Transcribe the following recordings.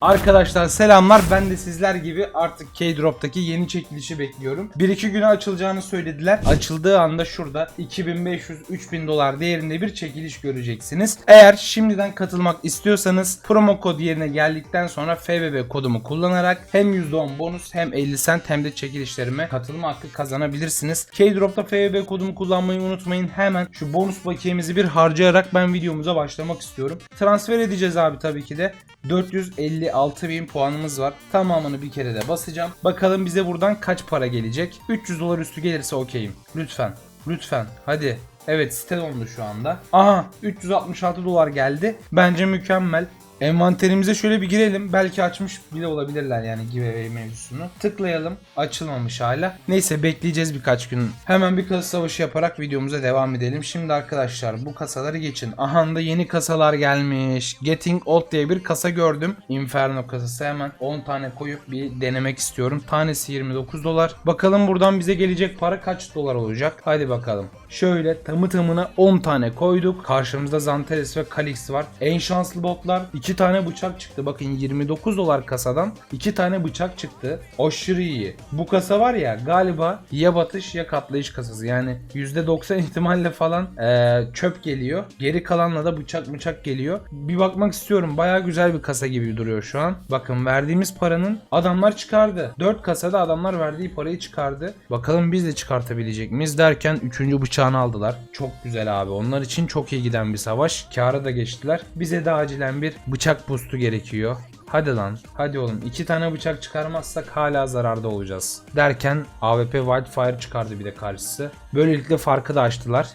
Arkadaşlar selamlar. Ben de sizler gibi artık K-Drop'taki yeni çekilişi bekliyorum. 1-2 güne açılacağını söylediler. Açıldığı anda şurada 2500-3000 dolar değerinde bir çekiliş göreceksiniz. Eğer şimdiden katılmak istiyorsanız promo kod yerine geldikten sonra FBB kodumu kullanarak hem %10 bonus hem 50 cent hem de çekilişlerime katılma hakkı kazanabilirsiniz. K-Drop'ta FBB kodumu kullanmayı unutmayın. Hemen şu bonus bakiyemizi bir harcayarak ben videomuza başlamak istiyorum. Transfer edeceğiz abi tabii ki de. 456 bin puanımız var. Tamamını bir kere de basacağım. Bakalım bize buradan kaç para gelecek. 300 dolar üstü gelirse okeyim. Lütfen. Lütfen. Hadi. Evet site dondu şu anda. Aha 366 dolar geldi. Bence mükemmel. Envanterimize şöyle bir girelim. Belki açmış bile olabilirler yani giveaway mevzusunu. Tıklayalım. Açılmamış hala. Neyse bekleyeceğiz birkaç gün. Hemen bir kasa savaşı yaparak videomuza devam edelim. Şimdi arkadaşlar bu kasaları geçin. Aha da yeni kasalar gelmiş. Getting Old diye bir kasa gördüm. Inferno kasası hemen 10 tane koyup bir denemek istiyorum. Tanesi 29 dolar. Bakalım buradan bize gelecek para kaç dolar olacak. Hadi bakalım. Şöyle tamı tamına 10 tane koyduk. Karşımızda Zanteres ve Kalix var. En şanslı botlar 2 tane bıçak çıktı. Bakın 29 dolar kasadan 2 tane bıçak çıktı. Aşırı iyi. Bu kasa var ya galiba ya batış ya katlayış kasası. Yani %90 ihtimalle falan eee, çöp geliyor. Geri kalanla da bıçak bıçak geliyor. Bir bakmak istiyorum. Baya güzel bir kasa gibi duruyor şu an. Bakın verdiğimiz paranın adamlar çıkardı. 4 kasada adamlar verdiği parayı çıkardı. Bakalım biz de çıkartabilecek miyiz derken 3. bıçağını aldılar. Çok güzel abi. Onlar için çok iyi giden bir savaş. Kâra da geçtiler. Bize de acilen bir bıçak boostu gerekiyor. Hadi lan. Hadi oğlum. iki tane bıçak çıkarmazsak hala zararda olacağız. Derken AWP Wildfire çıkardı bir de karşısı. Böylelikle farkı da açtılar.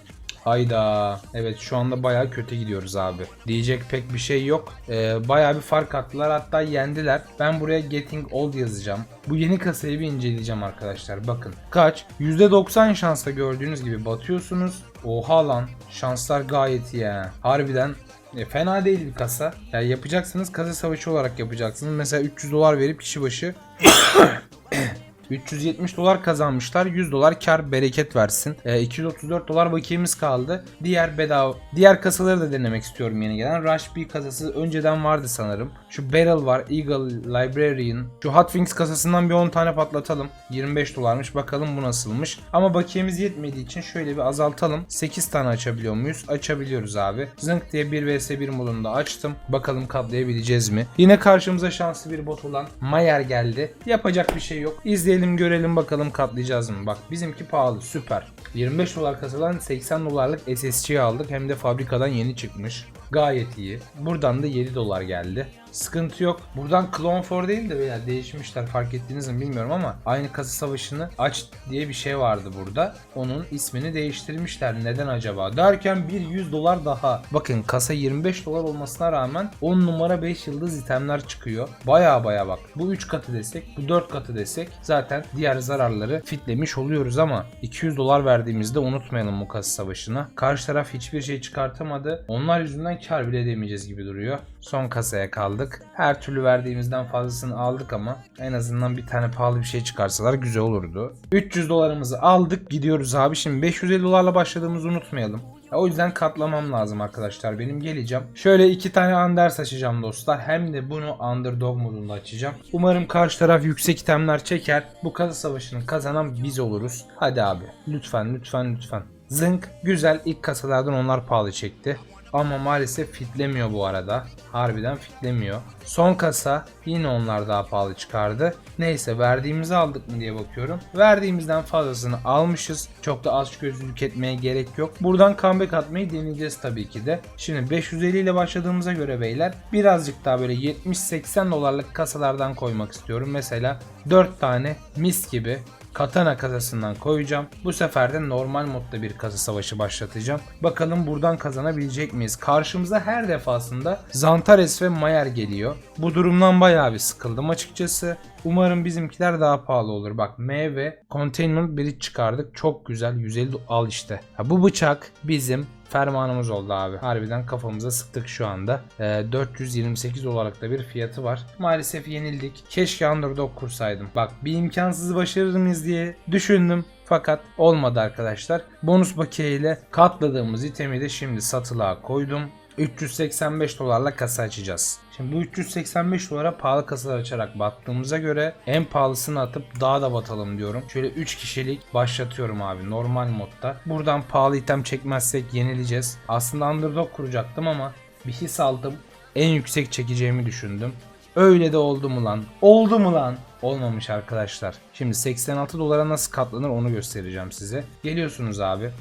Hayda. Evet şu anda bayağı kötü gidiyoruz abi. Diyecek pek bir şey yok. Ee, bayağı bir fark attılar hatta yendiler. Ben buraya Getting Old yazacağım. Bu yeni kasayı bir inceleyeceğim arkadaşlar. Bakın kaç? %90 şansla gördüğünüz gibi batıyorsunuz. Oha lan. Şanslar gayet iyi ha. Harbiden e, fena değil bir kasa. Yani yapacaksınız kasa savaşı olarak yapacaksınız. Mesela 300 dolar verip kişi başı 370 dolar kazanmışlar. 100 dolar kar bereket versin. E, 234 dolar bakiyemiz kaldı. Diğer bedava diğer kasaları da denemek istiyorum yeni gelen. Rush B kasası önceden vardı sanırım. Şu Barrel var, Eagle, Librarian. Şu Hot Wings kasasından bir 10 tane patlatalım. 25 dolarmış. Bakalım bu nasılmış. Ama bakiyemiz yetmediği için şöyle bir azaltalım. 8 tane açabiliyor muyuz? Açabiliyoruz abi. Zınk diye 1 vs 1 modunda açtım. Bakalım katlayabileceğiz mi? Yine karşımıza şanslı bir bot olan Mayer geldi. Yapacak bir şey yok. İzleyelim görelim bakalım katlayacağız mı? Bak bizimki pahalı süper. 25 dolar kasadan 80 dolarlık SSC aldık. Hem de fabrikadan yeni çıkmış. Gayet iyi. Buradan da 7 dolar geldi. Sıkıntı yok. Buradan Clone for değil de veya değişmişler fark ettiniz mi bilmiyorum ama aynı kasa savaşını aç diye bir şey vardı burada. Onun ismini değiştirmişler. Neden acaba? Derken bir 100 dolar daha. Bakın kasa 25 dolar olmasına rağmen 10 numara 5 yıldız itemler çıkıyor. Baya baya bak. Bu 3 katı desek, bu 4 katı desek zaten diğer zararları fitlemiş oluyoruz ama 200 dolar verdiğimizde unutmayalım bu kasa savaşını. Karşı taraf hiçbir şey çıkartamadı. Onlar yüzünden kar bile edemeyeceğiz gibi duruyor. Son kasaya kaldık. Her türlü verdiğimizden fazlasını aldık ama en azından bir tane pahalı bir şey çıkarsalar güzel olurdu. 300 dolarımızı aldık gidiyoruz abi. Şimdi 550 dolarla başladığımızı unutmayalım. Ya O yüzden katlamam lazım arkadaşlar. Benim geleceğim. Şöyle iki tane Anders açacağım dostlar. Hem de bunu Underdog modunda açacağım. Umarım karşı taraf yüksek itemler çeker. Bu kasa savaşını kazanan biz oluruz. Hadi abi. Lütfen lütfen lütfen. Zınk güzel ilk kasalardan onlar pahalı çekti. Ama maalesef fitlemiyor bu arada. Harbiden fitlemiyor. Son kasa yine onlar daha pahalı çıkardı. Neyse verdiğimizi aldık mı diye bakıyorum. Verdiğimizden fazlasını almışız. Çok da az gözlülük etmeye gerek yok. Buradan comeback atmayı deneyeceğiz tabii ki de. Şimdi 550 ile başladığımıza göre beyler birazcık daha böyle 70-80 dolarlık kasalardan koymak istiyorum. Mesela 4 tane mis gibi Katana kasasından koyacağım. Bu sefer de normal modda bir kasa savaşı başlatacağım. Bakalım buradan kazanabilecek miyiz? Karşımıza her defasında Zantares ve Mayer geliyor. Bu durumdan bayağı bir sıkıldım açıkçası. Umarım bizimkiler daha pahalı olur. Bak M ve Containment Bridge çıkardık. Çok güzel. 150 al işte. Ha, bu bıçak bizim fermanımız oldu abi. Harbiden kafamıza sıktık şu anda. Ee, 428 olarak da bir fiyatı var. Maalesef yenildik. Keşke underdog kursaydım. Bak bir imkansızı başarır mıyız diye düşündüm. Fakat olmadı arkadaşlar. Bonus bakiye ile katladığımız itemi de şimdi satılığa koydum. 385 dolarla kasa açacağız. Şimdi bu 385 dolara pahalı kasalar açarak battığımıza göre en pahalısını atıp daha da batalım diyorum. Şöyle 3 kişilik başlatıyorum abi normal modda. Buradan pahalı item çekmezsek yenileceğiz. Aslında underdog kuracaktım ama bir his aldım. En yüksek çekeceğimi düşündüm. Öyle de oldu mu lan? Oldu mu lan? Olmamış arkadaşlar. Şimdi 86 dolara nasıl katlanır onu göstereceğim size. Geliyorsunuz abi.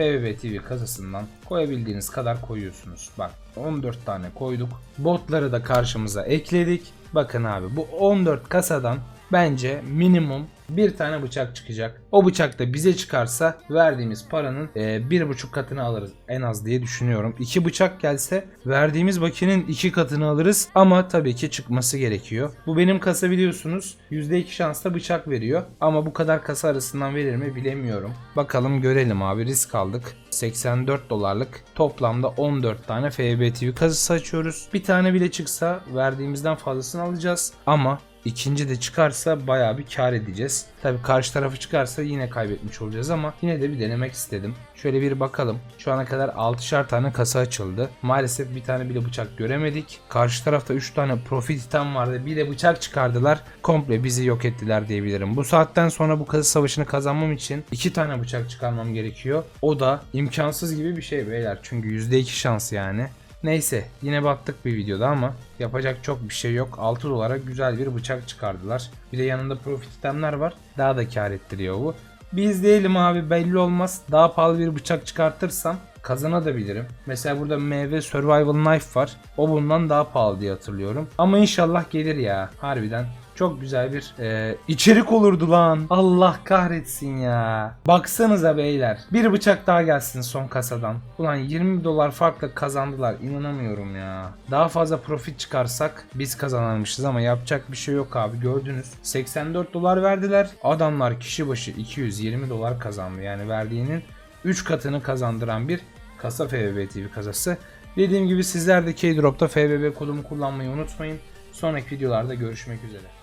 FBB TV kasasından koyabildiğiniz kadar koyuyorsunuz. Bak 14 tane koyduk. Botları da karşımıza ekledik. Bakın abi bu 14 kasadan bence minimum bir tane bıçak çıkacak. O bıçak da bize çıkarsa verdiğimiz paranın e, bir buçuk katını alırız en az diye düşünüyorum. İki bıçak gelse verdiğimiz bakinin iki katını alırız ama tabii ki çıkması gerekiyor. Bu benim kasa biliyorsunuz %2 şansla bıçak veriyor ama bu kadar kasa arasından verir mi bilemiyorum. Bakalım görelim abi risk aldık. 84 dolarlık toplamda 14 tane FB TV kasası açıyoruz. Bir tane bile çıksa verdiğimizden fazlasını alacağız ama İkinci de çıkarsa bayağı bir kar edeceğiz. Tabi karşı tarafı çıkarsa yine kaybetmiş olacağız ama yine de bir denemek istedim. Şöyle bir bakalım. Şu ana kadar 6'şar tane kasa açıldı. Maalesef bir tane bile bıçak göremedik. Karşı tarafta 3 tane profit item vardı. Bir de bıçak çıkardılar. Komple bizi yok ettiler diyebilirim. Bu saatten sonra bu kasa savaşını kazanmam için 2 tane bıçak çıkarmam gerekiyor. O da imkansız gibi bir şey beyler. Çünkü %2 şans yani. Neyse yine battık bir videoda ama yapacak çok bir şey yok. 6 dolara güzel bir bıçak çıkardılar. Bir de yanında profit itemler var. Daha da kar ettiriyor bu. Biz değilim abi belli olmaz. Daha pahalı bir bıçak çıkartırsam kazanabilirim. Mesela burada MV Survival Knife var. O bundan daha pahalı diye hatırlıyorum. Ama inşallah gelir ya. Harbiden çok güzel bir e, içerik olurdu lan. Allah kahretsin ya. Baksanıza beyler. Bir bıçak daha gelsin son kasadan. Ulan 20 dolar farkla kazandılar. İnanamıyorum ya. Daha fazla profit çıkarsak biz kazanırmışız ama yapacak bir şey yok abi. Gördünüz. 84 dolar verdiler. Adamlar kişi başı 220 dolar kazandı. Yani verdiğinin 3 katını kazandıran bir kasa FBB TV kasası. Dediğim gibi sizler de Keydrop'ta FBB kodumu kullanmayı unutmayın. Sonraki videolarda görüşmek üzere.